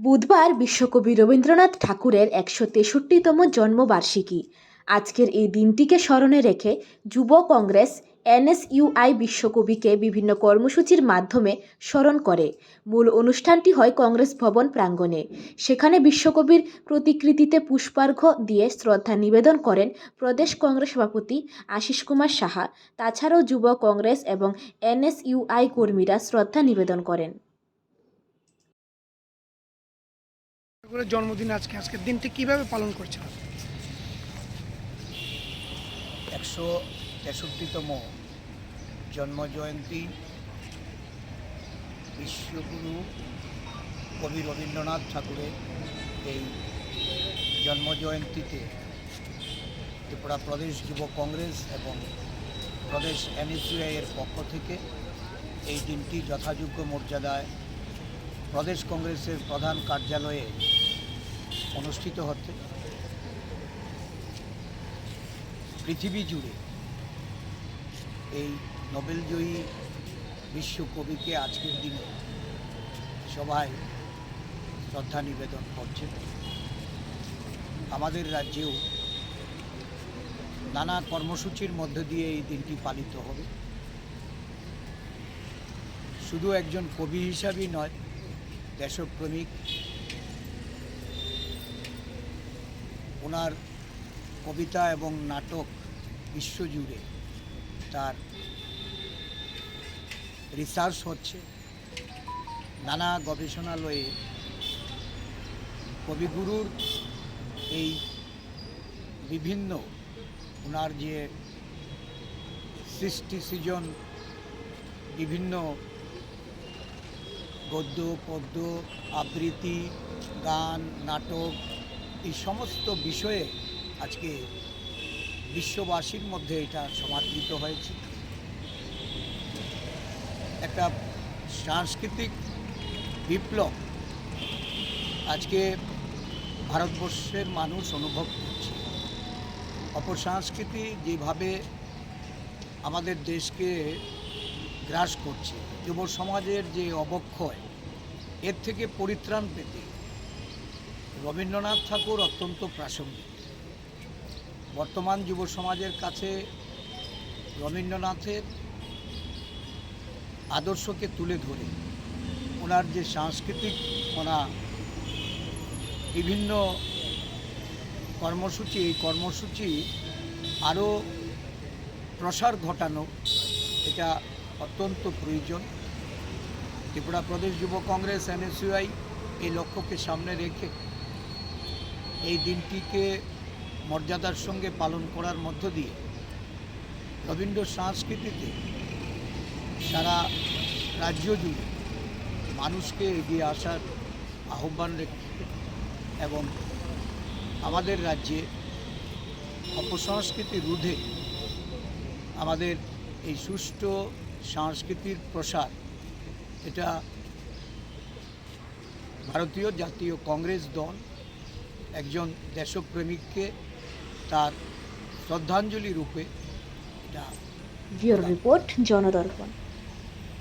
বুধবার বিশ্বকবি রবীন্দ্রনাথ ঠাকুরের একশো তেষট্টিতম জন্মবার্ষিকী। আজকের এই দিনটিকে স্মরণে রেখে যুব কংগ্রেস এনএসইউআই বিশ্বকবিকে বিভিন্ন কর্মসূচির মাধ্যমে স্মরণ করে। মূল অনুষ্ঠানটি হয় কংগ্রেস ভবন প্রাঙ্গণে। সেখানে বিশ্বকবির প্রতিকৃতিতে পুষ্পার্ঘ্য দিয়ে শ্রদ্ধা নিবেদন করেন প্রদেশ কংগ্রেস সভাপতি আশিস কুমার সাহা। তাছাড়াও যুব কংগ্রেস এবং এনএসইউআই কর্মীরা শ্রদ্ধা নিবেদন করেন। ঠাকুরের জন্মদিন আজকে, আজকের দিনটি কীভাবে পালন করছেন? একশো তেষট্টিতম জন্মজয়ন্তী বিশ্বগুরু কবি রবীন্দ্রনাথ ঠাকুরের এই জন্মজয়ন্তীতে ত্রিপুরা প্রদেশ যুব কংগ্রেস এবং প্রদেশ এনএসইউআই এর পক্ষ থেকে এই দিনটি যথাযোগ্য মর্যাদায় প্রদেশ কংগ্রেসের প্রধান কার্যালয়ে অনুষ্ঠিত হচ্ছে। পৃথিবী জুড়ে এই নোবেলজয়ী বিশ্বকবিকে আজকের দিনে সবাই শ্রদ্ধা নিবেদন করছে আমাদের রাজ্যেও নানা কর্মসূচির মধ্য দিয়ে এই দিনটি পালিত হবে। শুধু একজন কবি হিসাবেই নয়, দেশপ্রেমিক ওনার কবিতা এবং নাটক বিশ্বজুড়ে তার রিসার্চ হচ্ছে। নানা গবেষণালয়ে কবিগুরুর এই বিভিন্ন ওনার যে সৃষ্টি সৃজন বিভিন্ন গদ্য, পদ্য, আবৃত্তি, গান, নাটক এই সমস্ত বিষয়ে আজকে বিশ্ববাসীর মধ্যে এটা সমাদৃত হয়েছে। একটা সাংস্কৃতিক বিপ্লব আজকে ভারতবর্ষের মানুষ অনুভব করছে। অপসংস্কৃতি যেভাবে আমাদের দেশকে গ্রাস করছে, যুব সমাজের যে অবক্ষয়, এর থেকে পরিত্রাণ পেতে রবীন্দ্রনাথ ঠাকুর অত্যন্ত প্রাসঙ্গিক। বর্তমান যুব সমাজের কাছে রবীন্দ্রনাথের আদর্শকে তুলে ধরে ওনার যে সাংস্কৃতিক ওনা বিভিন্ন কর্মসূচি, এই কর্মসূচি আরও প্রসার ঘটানো, এটা অত্যন্ত প্রয়োজন। ত্রিপুরা প্রদেশ যুব কংগ্রেস, এনএসইউআই এই লক্ষ্যকে সামনে রেখে এই দিনটিকে মর্যাদার সঙ্গে পালন করার মধ্য দিয়ে রবীন্দ্র সংস্কৃতিতে সারা রাজ্য জুড়ে মানুষকে এগিয়ে আসার আহ্বান রেখে এবং আমাদের রাজ্যে অপসংস্কৃতি রোধে আমাদের এই সুষ্ঠু সংস্কৃতির প্রসার, এটা ভারতীয় জাতীয় কংগ্রেস দল একজন দেশপ্রেমিককে তার শ্রদ্ধাঞ্জলি রূপে রিপোর্ট জনদর্পণ।